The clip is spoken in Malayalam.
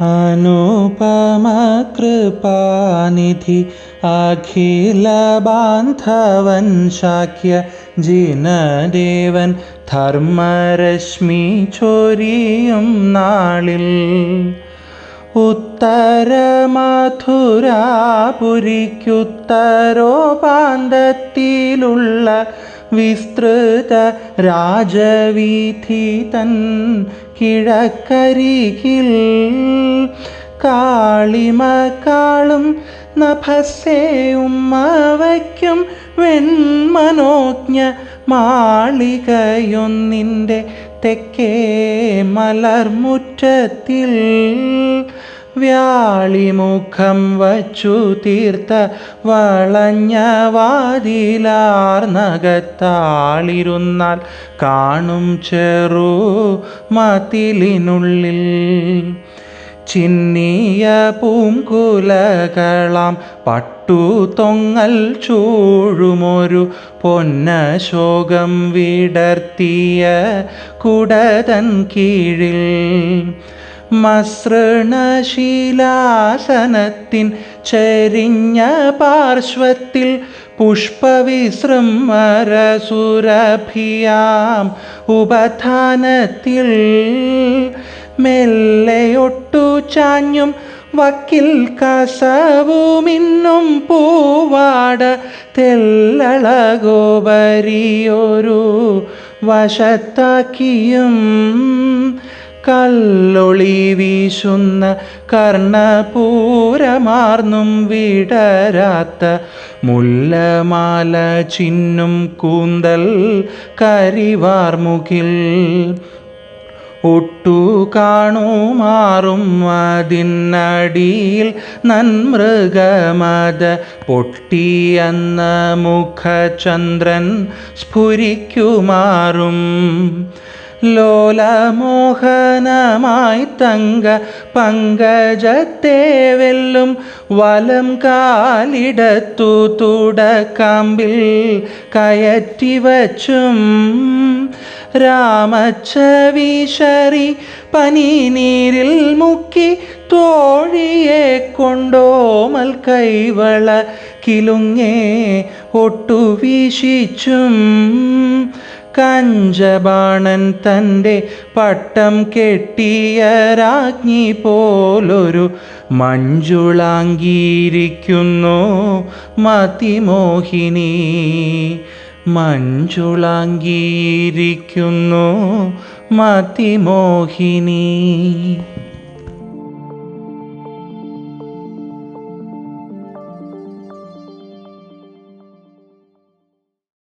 അനുപമകൃപാനിധി അഖിലബാന്ധവൻ ശാക്യ ജിനദേവൻ ധർമ്മരശ്മി ചൊരിയും നാളിൽ. ഉത്തരമധുരാപുരിക്കുത്തരോപാന്തത്തിലുള്ള വിസ്തൃത രാജവീഥി തൻ കിഴക്കരികിൽ. കാളിമക്കാളും നഭസ്സേയുമ്മവയ്ക്കും വെൺമനോജ്ഞ മാളികയൊന്നിന്റെ തെക്കേ മലർമുറ്റത്തിൽ വ്യാളിമുഖം വച്ചു തീർത്ത വളഞ്ഞ വാതിലാർന്നകത്താളിരുന്നാൽ കാണും ചെറു മതിലിനുള്ളിൽ ചിന്നിയ പൂങ്കുലകളാം പട്ടു തൊങ്ങൽ ചൂഴുമൊരു പൊന്നശോകം വിടർത്തിയ കുടതൻ കീഴിൽ. മസൃണശീലാസനത്തിൻ ചെരിഞ്ഞ പാർശ്വത്തിൽ പുഷ്പവിസൃമരസുരഭിയാം ഉപധാനത്തിൽ മെല്ലെയൊട്ടു ചാഞ്ഞും വക്കിൽ കസവുമിന്നും പൂവാട തെല്ലളകോപരിയൊരു വശത്താക്കിയും കല്ലൊളി വീശുന്ന കർണപൂരമാർന്നും വിടരാത്ത മുല്ലമാല ചിന്നും കൂന്തൽ കരിവാർമുകിൽ ഒട്ടു കാണുമാറും അതിനടിയിൽ നന്മൃഗമത പൊട്ടിയെന്ന മുഖചന്ദ്രൻ സ്ഫുരിക്കുമാറും. ലോലമോഹനമായി തങ്ക പങ്കജത്തെ വെല്ലും വലം കാലിടത്തു തുടക്കാമ്പിൽ കയറ്റി വച്ചും രാമച്ചവീശറി പനിനീരിൽ മുക്കി തോഴിയെ കൊണ്ടോമൽ കൈവള കിലുങ്ങേ ഒട്ടു വീശിച്ചും. കഞ്ചബാണൻ തന്റെ പട്ടം കെട്ടിയ രാജ്ഞി പോലൊരു മഞ്ജുളാങ്കിയിരിക്കുന്നു മതിമോഹിനി. മഞ്ജുളാങ്കിയിരിക്കുന്നു മതിമോഹിനി.